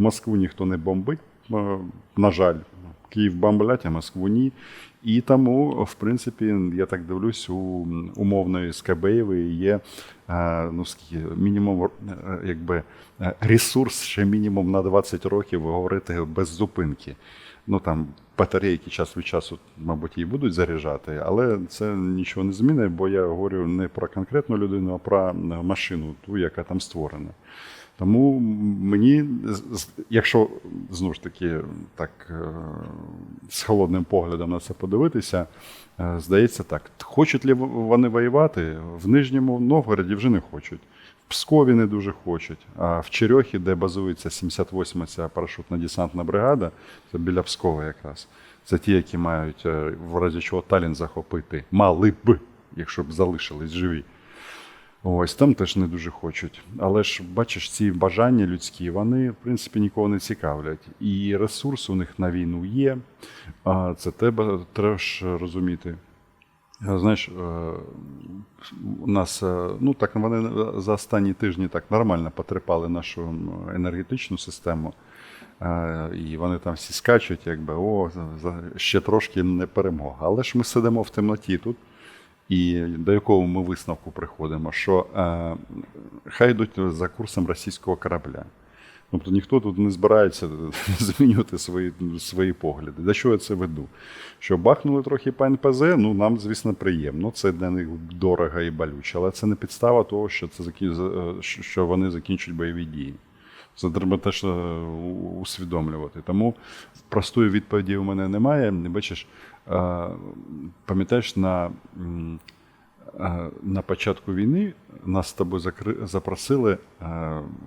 Москву ніхто не бомбить, на жаль. Київ бомблять, а Москву ні. І тому, в принципі, я так дивлюсь, у умовної Скабеєвої є е, ну, скільки, мінімум е, якби, е, ресурс ще мінімум на 20 років говорити без зупинки. Ну там батарейки час від часу, мабуть, її будуть заряджати, але це нічого не змінить, бо я говорю не про конкретну людину, а про машину, ту, яка там створена. Тому мені, якщо знову ж таки так е, з холодним поглядом на це подивитися, е, здається так: хочуть ли вони воювати? В Нижньому Новгороді вже не хочуть. В Пскові не дуже хочуть. А в Черьохі, де базується 78-ма ця парашутно-десантна бригада, це біля Пскова якраз. Це ті, які мають е, в разі чого Талін захопити. Мали б, якщо б залишились живі. Ось там теж не дуже хочуть. Але ж бачиш, ці бажання людські, вони в принципі нікого не цікавлять. І ресурс у них на війну є. А це треба теж розуміти. Е, Знаєш, е, у нас е, ну так вони за останні тижні так нормально потрепали нашу енергетичну систему. Е, І вони там всі скачуть, якби о, ще трошки не перемога. Але ж ми сидимо в темноті тут. І до якого ми висновку приходимо, що е, хай йдуть за курсом російського корабля. Тобто ніхто тут не збирається змінювати свої, свої погляди. До чого я це веду? Що бахнули трохи по НПЗ, ну нам, звісно, приємно. Це для них дорого і болюче, але це не підстава того, що, це е, що вони закінчать бойові дії. Це треба теж е, усвідомлювати. Тому простої відповіді у мене немає. Бачиш, е, пам'ятаєш, на, е, на початку війни нас з тобою закри- запросили,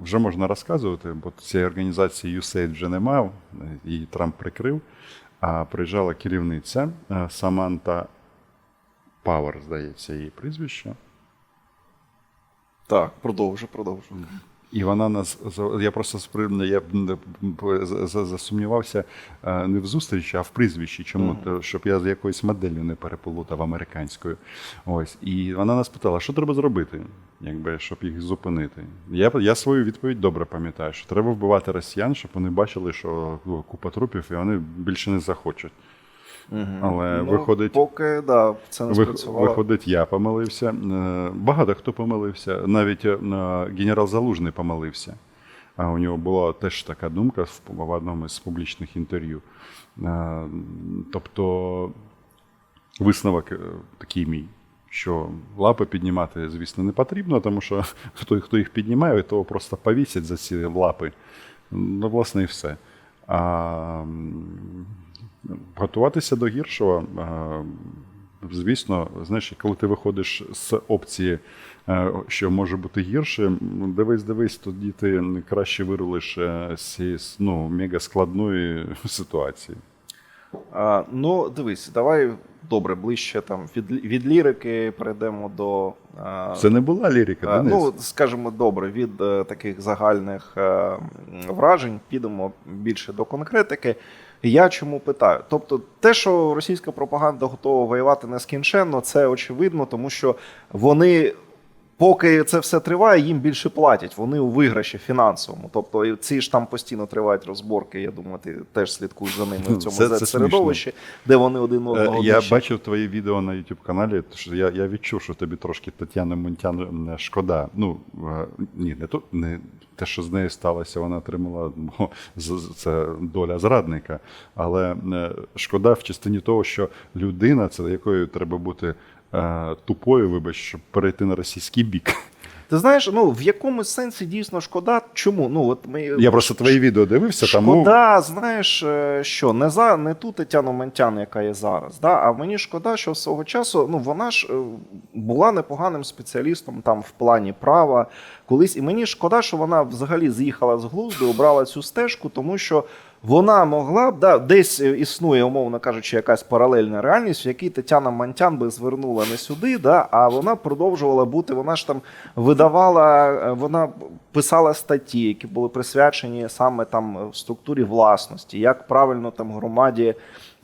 вже можна розказувати, бо цієї організації USAID вже немає, її Трамп прикрив. А приїжджала керівниця Саманта Пауер, здається, її прізвище. Так, продовжу, продовжу. І вона нас я просто спри- я засумнівався е, не в зустрічі, а в прізвищі. Чому? То, Щоб я з якоюсь моделлю не переплутав американською. Ось. І вона нас питала, що треба зробити, якби, щоб їх зупинити. Я, я свою відповідь добре пам'ятаю, що треба вбивати росіян, щоб вони бачили, що ну, купа трупів, і вони більше не захочуть. Але Ну, виходить. Поки да, це не спрацювало. Виходить, я помилився. Е, Багато хто помилився. Навіть е, генерал Залужний помилився. А у нього була теж така думка в одному з публічних інтерв'ю. Е, Тобто висновок е, такий мій, що лапи піднімати, звісно, не потрібно, тому що хто, хто їх піднімає, того просто повісять за ці лапи. Ну, власне, і все. А готуватися до гіршого. е, Звісно, знаєш, коли ти виходиш з опції, е, що може бути гірше, дивись, дивись, тоді ти краще вирулиш е, з ну, мега складної ситуації. А, ну, дивись, давай добре, ближче там від, від лірики перейдемо до. А, Це не була лірика, а, Денис? ну, скажімо, добре, від е, таких загальних м, вражень підемо більше до конкретики. Я чому питаю? Тобто, те, що російська пропаганда готова воювати нескінченно, це очевидно, тому що вони. Поки це все триває, їм більше платять. Вони у виграші фінансовому. Тобто, ці ж там постійно тривають розборки. Я думаю, ти теж слідкуєш за ними в цьому Це- це середовищі, де вони один Е, одного Я нищать. бачив твої відео на youtube каналі. що я, я відчув, що тобі трошки Тетяна Монтян е, шкода. Ну е, ні, не то не те, що з нею сталося, вона отримала це доля зрадника. Але шкода в частині того, що людина, це якою треба бути тупою, вибач, щоб перейти на російський бік. Ти знаєш, ну в якомусь сенсі дійсно шкода. Чому? Ну от ми Я просто твої відео дивився, тому Шкода, знаєш, е, що не за не ту Тетяну Ментян, яка є зараз. Да? А мені шкода, що свого часу ну вона ж е, була непоганим спеціалістом там в плані права колись. І мені шкода, що вона взагалі з'їхала з глузду, обрала цю стежку, тому що. Вона могла б да, десь е, існує, умовно кажучи, якась паралельна реальність, в якій Тетяна Мантян би звернула не сюди, да, а вона продовжувала бути. Вона ж там видавала, е, вона писала статті, які були присвячені саме там е, структурі власності, як правильно там громаді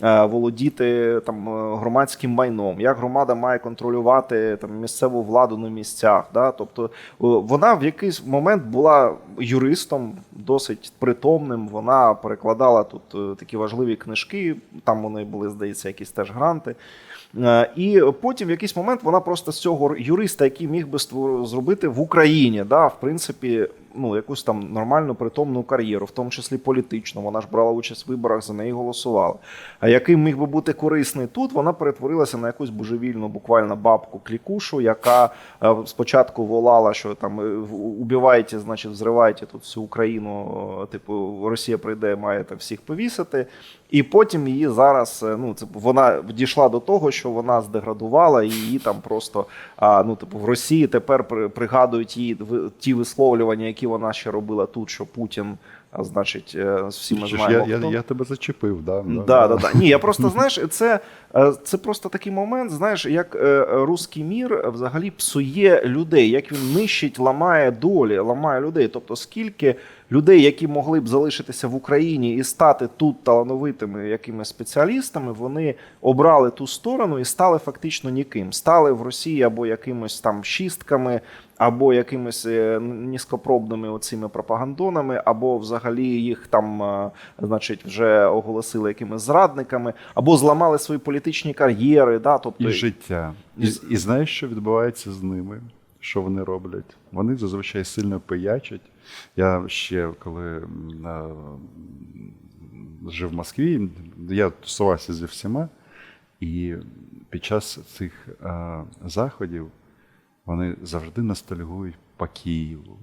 володіти там е, громадським майном, як громада має контролювати там місцеву владу на місцях. Да? Тобто е, вона в якийсь момент була юристом, досить притомним. Вона перекладала тут е, такі важливі книжки. Там вони були, здається, якісь теж гранти. Е, І потім в якийсь момент вона просто з цього юриста, який міг би зробити в Україні, да, в принципі, ну, якусь там нормальну притомну кар'єру, в тому числі політичну. Вона ж брала участь в виборах, за неї голосувала. А який міг би бути корисний тут, вона перетворилася на якусь божевільну, буквально бабку клікушу, яка е, спочатку волала, що там е, убивайте, значить, взривайте тут всю Україну. е, Типу, Росія прийде, маєте всіх повісити. І потім її зараз ну це вона дійшла до того, що вона здеградувала, і її там просто ну типу в Росії тепер при- пригадують її ті висловлювання, які вона ще робила тут, що Путін, значить, е, всі ми знаємо. я, я, хто. я тебе зачепив, да? Да, да, да. Ні, я просто знаєш, це, е, це просто такий момент, знаєш, як русський мір взагалі псує людей, як він нищить, ламає долі, ламає людей. Тобто, скільки людей, які могли б залишитися в Україні і стати тут талановитими якимись спеціалістами, вони обрали ту сторону і стали фактично ніким. Стали в Росії або якимось там шістками, або якимись е, низькопробними оцими пропагандонами, або взагалі їх там, е, значить, вже оголосили якимись зрадниками, або зламали свої політичні кар'єри. Да? Тобто, І життя. І, І- і знаєш, що відбувається з ними? Що вони роблять? Вони зазвичай сильно пиячать. Я ще коли е, жив в Москві, я тусувався зі всіма, і під час цих е, заходів вони завжди ностальгують по Києву.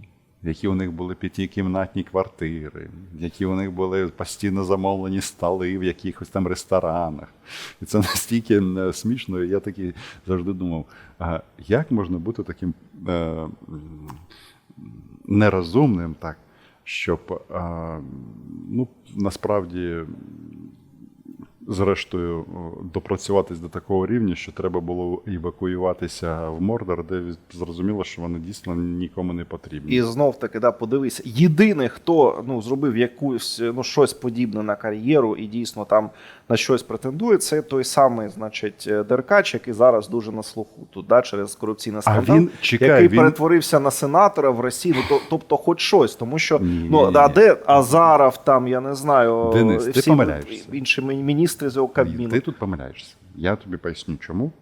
Які у них були п'ятикімнатні квартири, які у них були постійно замовлені столи в якихось там ресторанах. І це настільки смішно. Я такий завжди думав, а як можна бути таким е, нерозумним, так, щоб е, ну, насправді зрештою допрацюватись до такого рівня, що треба було евакуюватися в Мордор, де зрозуміло, що вони дійсно нікому не потрібні. І знов таки, да, подивися, єдиний, хто ну, зробив якусь ну, щось подібне на кар'єру і дійсно там на щось претендує, це той самий, значить, Деркач, який зараз дуже на слуху тут, да, через корупційний А скандал, він чекай, який він перетворився на сенатора в Росії. Ну, то, тобто, хоч щось, тому що Ні, ну, ні, а ні. де Азаров, там, я не знаю, Денис, ти всі помиляєшся. інші міністри з його ти тут помиляєшся. Я тобі поясню, чому.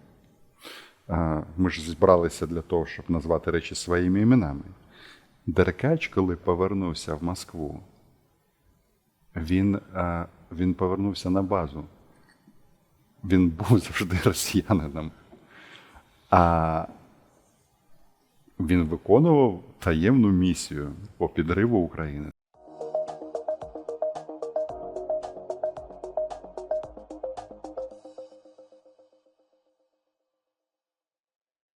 Ми ж зібралися для того, щоб назвати речі своїми іменами. Деркач, коли повернувся в Москву, він, він повернувся на базу. Він був завжди росіянином. А він виконував таємну місію по підриву України.